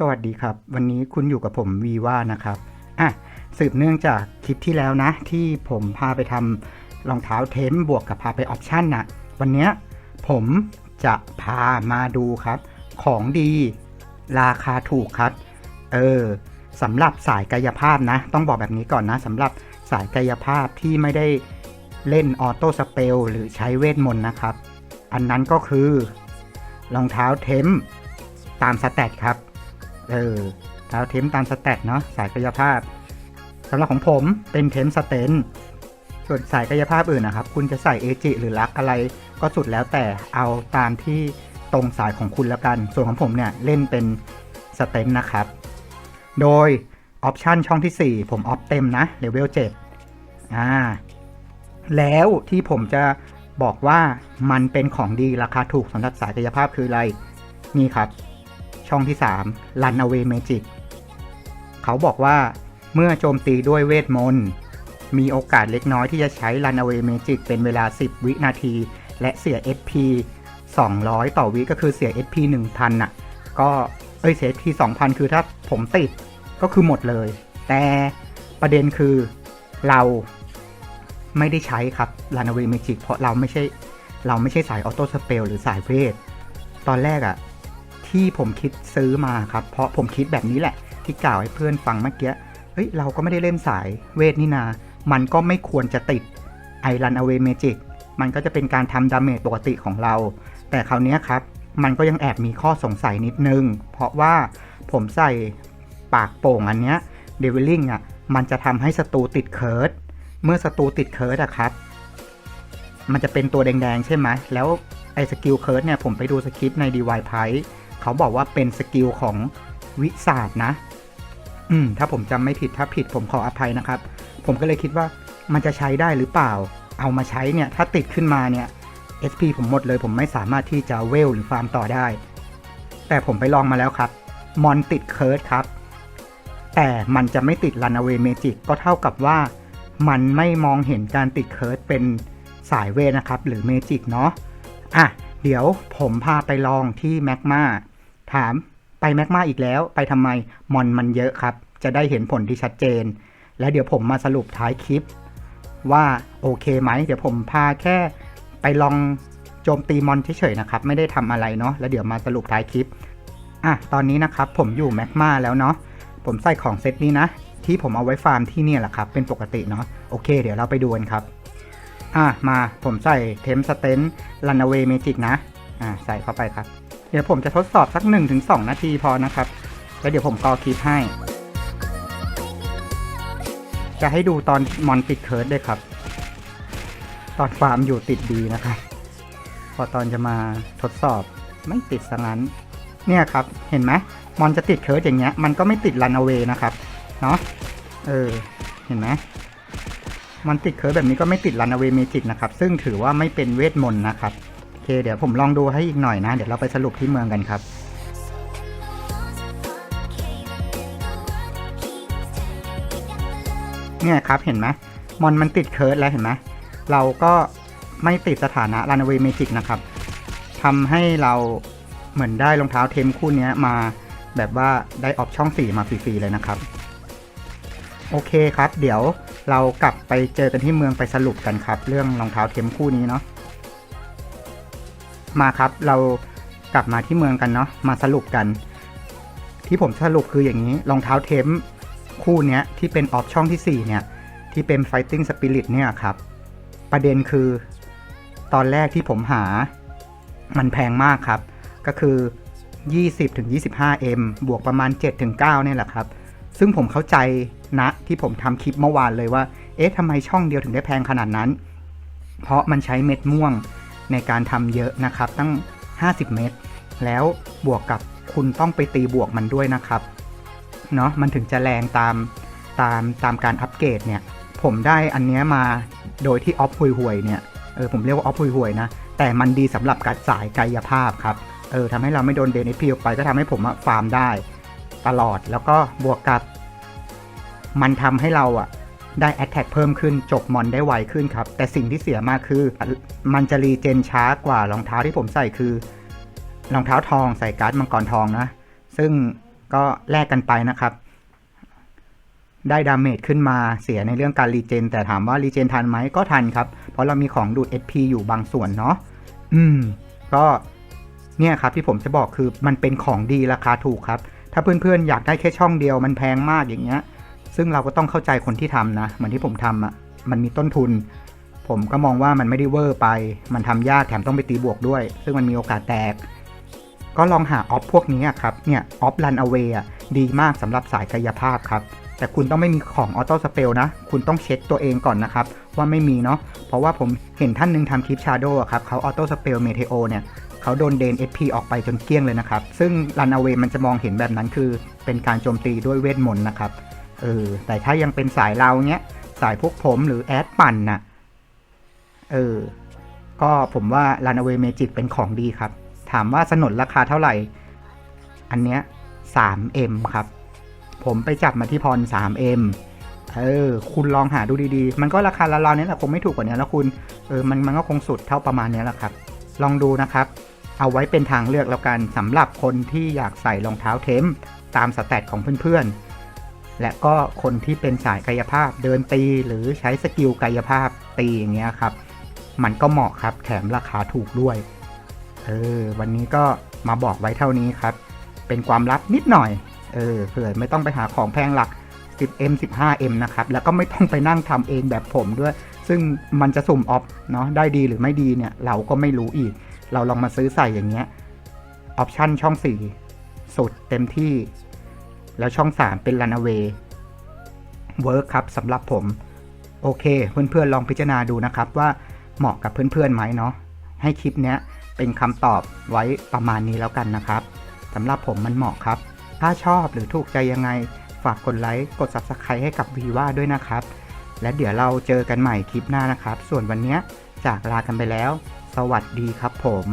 สวัสดีครับ วันนี้คุณอยู่กับผมวีว่านะครับอะสืบเนื่องจากคลิปที่แล้วนะ ที่ผมพาไปทำรองเท้าเทมบวกกับพาไปออปชั่นนะวันนี้ผมจะพามาดูครับ ของดีราคาถูกครับ เออสำหรับสายกายภาพนะ ต้องบอกแบบนี้ก่อนนะสำหรับสายกายภาพที่ไม่ได้เล่นออโต้สเปลหรือใช้เวทมนต์นะครับ อันนั้นก็คือรองเท้าเทมตามสแตทครับ เออเท้าเทมตามสแตทเนาะสายกายภาพสำหรับของผมเป็นเทมสเตนส่วนสายกายภาพอื่นนะครับ คุณจะใส่เอจิหรือลักอะไรก็สุดแล้วแต่เอาตามที่ตรงสายของคุณแล้วกัน ส่วนของผมเนี่ยเล่นเป็นสเตนนะครับ โดยออปชันช่องที่ 4 ผมออฟเต็มนะเลเวล7อ่าแล้วที่ผมจะบอกว่ามันเป็นของดีราคาถูกสำหรับสายกายภาพคืออะไร นี่ครับ ช่องที่ 3 Runaway Magic เขาบอกว่าเมื่อโจมตีด้วยเวทมนต์มีโอกาสเล็กน้อยที่จะใช้ Runaway Magic เป็นเวลา 10 วินาที และเสีย SP 200 ต่อวิก็คือเสีย SP 1000น่ะ ก็เอ้ยเสีย SP 2000 คือถ้าผมติดก็คือหมดเลย แต่ประเด็นคือเราไม่ได้ใช้ครับ Runaway Magic เพราะเราไม่ใช่เราไม่ใช่สายออโต้สเปลหรือสายเวท ตอนแรกอะ ที่ผมคิดซื้อมาครับ เพราะผมคิดแบบนี้แหละ ที่กล่าวให้เพื่อนฟังเมื่อกี้เฮ้ยเราก็ไม่ได้เล่นสายเวทนี่นา มันก็ไม่ควรจะติดไอรันอเวเมจิกมันก็จะเป็นการทำดาเมจปกติของเรา แต่คราวนี้ครับ มันก็ยังแอบมีข้อสงสัยนิดนึง เพราะว่าผมใส่ปากโป่งอันเนี้ยเดวิลลิงอะมันจะทำให้ศัตรูติดเคิร์ดเมื่อศัตรูติดเคิร์ดอะครับ มันจะเป็นตัวแดงๆใช่ไหมแล้วไอ้สกิลเคิร์ดเนี่ยผมไปดูสคริปต์ใน d y p i เขาบอกว่าเป็นสกิลของวิศาสาดนะ อืม ถ้าผมจำไม่ผิดถ้าผิดผมขออภัยนะครับ ผมก็เลยคิดว่ามันจะใช้ได้หรือเปล่า เอามาใช้เนี่ย ถ้าติดขึ้นมาเนี่ย SP ผมหมดเลยผมไม่สามารถที่จะเวลหรือฟาร์มต่อได้ แต่ผมไปลองมาแล้วครับ มอนติดเคิร์ดครับ แต่มันจะไม่ติด Runaway Magic ก็เท่ากับว่า มันไม่มองเห็นการติดเคิร์ดเป็นสายเวนะครับ หรือเมจิกเนาะ อะ เดี๋ยวผมพาไปลองที่แมกมา ถามไปแมกมาอีกแล้ว ไปทำไมมอนมันเยอะครับ จะได้เห็นผลที่ชัดเจน แล้วเดี๋ยวผมมาสรุปท้ายคลิป ว่าโอเคไหม เดี๋ยวผมพาแค่ไปลองโจมตีมอนเฉยๆนะครับ ไม่ได้ทำอะไรเนาะแล้วเดี๋ยวมาสรุปท้ายคลิปอะตอนนี้นะครับผมอยู่แมกมาแล้วเนาะผมใส่ของเซตนี้นะ ที่ผมเอาไว้ฟาร์มที่เนี่ยแหละครับ เป็นปกติเนาะโอเค เดี๋ยวเราไปดูกันครับอะมาผมใส่เทมสเตนลันเวเมจิกนะอ่าใส่เข้าไปครับ เดี๋ยวผมจะทดสอบสัก 1-2 นาทีพอนะครับ แล้วเดี๋ยวผมกอคลิปให้ จะให้ดูตอนมอนติดเคิร์ดด้วยครับ ตอนฟาร์มอยู่ติดดีนะครับ พอตอนจะมาทดสอบไม่ติดซะงั้น เนี่ยครับ เห็นไหมมอนจะติดเคิร์ดอย่างเงี้ย มันก็ไม่ติดรันเอาเวนะครับ เนาะเออ เห็นไหมมันติดเคิร์ดแบบนี้ก็ไม่ติดรันเอาเวเมจิกนะครับ ซึ่งถือว่าไม่เป็นเวทมนต์นะครับ เคเดี๋ยวผมลองดูให้อีกหน่อยนะ เดี๋ยวเราไปสรุปที่เมืองกันครับเนี่ยครับเห็นไหมมอนมันติดเคิร์ดแล้วเห็นไหมเราก็ไม่ติดสถานะรันเวเมจิกนะครับทำให้เราเหมือนได้รองเท้าเทมคู่นี้มาแบบว่าได้ออปช่องสีมาฟรีๆเลยนะครับ โอเคครับ เดี๋ยวเรากลับไปเจอกันที่เมืองไปสรุปกันครับ เรื่องรองเท้าเทมคู่นี้เนาะ มาครับเรากลับมาที่เมืองกันเนาะมาสรุปกัน ที่ผมสรุปคืออย่างนี้รองเท้าเทมคู่เนี้ยที่เป็นออปช่องที่ 4 เนี่ย ที่เป็น Fighting Spirit เนี่ยครับ ประเด็นคือตอนแรกที่ผมหา มันแพงมากครับ ก็คือ 20-25M บวกประมาณ 7-9เนี่ยแหละครับ ซึ่งผมเข้าใจนะที่ผมทำคลิปเมื่อวานเลยว่า เอ๊ะทำไมช่องเดียวถึงได้แพงขนาดนั้น เพราะมันใช้เม็ดม่วง ในการทำเยอะนะครับ ตั้ง 50 เม็ดแล้วบวกกับคุณต้องไปตีบวกมันด้วยนะครับเนาะมันถึงจะแรงตามตามตามการอัปเกรดเนี่ย ผมได้อันเนี้ยมาโดยที่ออฟห่วยๆเนี่ยเออผมเรียกว่าออฟห่วยๆนะ แต่มันดีสำหรับการสายกายภาพครับเออทำให้เราไม่โดนเดนเอพีออกไปก็ทำให้ผมฟาร์มได้ตลอดแล้วก็บวกกับ มันทำให้เราอะ ได้แอ t แทกเพิ่มขึ้นจบมอนได้ไวขึ้นครับ แต่สิ่งที่เสียมากคือ มันจะรีเจนช้ากว่ารองเท้าที่ผมใส่คือ รองเท้าทองใส่การ์ดมังกรทองนะ ซึ่งก็แลกกันไปนะครับ ได้ดาเมจขึ้นมาเสียในเรื่องการรีเจน แต่ถามว่ารีเจนทันไหมก็ทันครับ เพราะเรามีของดูด SP อยู่บางส่วนเนาะอืม ก็เนี่ยครับที่ผมจะบอกคือมันเป็นของดีราคาถูกครับ ถ้าเพื่อนๆอยากได้แค่ช่องเดียวมันแพงมากอย่างเงี้ย ซึ่งเราก็ต้องเข้าใจคนที่ทำนะเหมือนที่ผมทำอะ่ะมันมีต้นทุน ผมก็มองว่ามันไม่ได้เวอร์ไป มันทำยากแถมต้องไปตีบวกด้วย ซึ่งมันมีโอกาสแตก ก็ลองหาออฟพวกนี้ครับเนี่ยออฟรันเอาเวอะดีมากสำหรับสายกายภาพครับแต่คุณต้องไม่มีของออโต้สเปลนะ คุณต้องเช็คตัวเองก่อนนะครับ ว่าไม่มีเนาะ เพราะว่าผมเห็นท่านหนึ่งทำคลิปชาโดครับ เขาออโต้สเปลเมเทโอเนี่ย เขาโดนเดน SP ออกไปจนเกลี้ยงเลยนะครับ ซึ่งรันเอเวมันจะมองเห็นแบบนั้นคือเป็นการโจมตีด้วยเวทมนต์นะครับ เออ แต่ถ้ายังเป็นสายเราเนี้ย สายพวกผมหรือแอดปั่นน่ะ เออ ก็ผมว่า Runaway Magic เป็นของดีครับ ถามว่าสนนราคาเท่าไหร่ อันเนี้ย 3M ครับ ผมไปจับมาที่พร 3M เออ คุณลองหาดูดีๆ มันก็ราคาละลาวๆเนี้ยแหละคงไม่ถูกกว่านี้แล้วคุณ เออ มันมันก็คงสุดเท่าประมาณนี้แหละครับ ลองดูนะครับ เอาไว้เป็นทางเลือกแล้วกันสำหรับคนที่อยากใส่รองเท้าเทมตามสแตทของเพื่อนๆ และก็คนที่เป็นสายกายภาพเดินตีหรือใช้สกิลกายภาพตีอย่างเงี้ยครับ มันก็เหมาะครับแถมราคาถูกด้วยเออวันนี้ก็มาบอกไว้เท่านี้ครับ เป็นความลับนิดหน่อยเออเผื่อไม่ต้องไปหาของแพงหลัก 10M 15M นะครับ แล้วก็ไม่ต้องไปนั่งทำเองแบบผมด้วย ซึ่งมันจะสุ่มออฟเนาะได้ดีหรือไม่ดีเนี่ย เราก็ไม่รู้อีก เราลองมาซื้อใส่อย่างเงี้ยออปชั่นช่อง 4 สุดเต็มที่ แล้วช่อง 3 เป็น Runaway เวิร์คครับสำหรับผม โอเค เพื่อนๆลองพิจารณาดูนะครับว่าเหมาะกับเพื่อนๆไหมเนาะให้คลิปเนี้ยเป็นคำตอบไว้ประมาณนี้แล้วกันนะครับสำหรับผมมันเหมาะครับ ถ้าชอบหรือถูกใจยังไงฝากกดไลค์กด Subscribe ให้กับวีว่าด้วยนะครับ และเดี๋ยวเราเจอกันใหม่คลิปหน้านะครับ ส่วนวันเนี้ยจากลากันไปแล้ว สวัสดีครับผม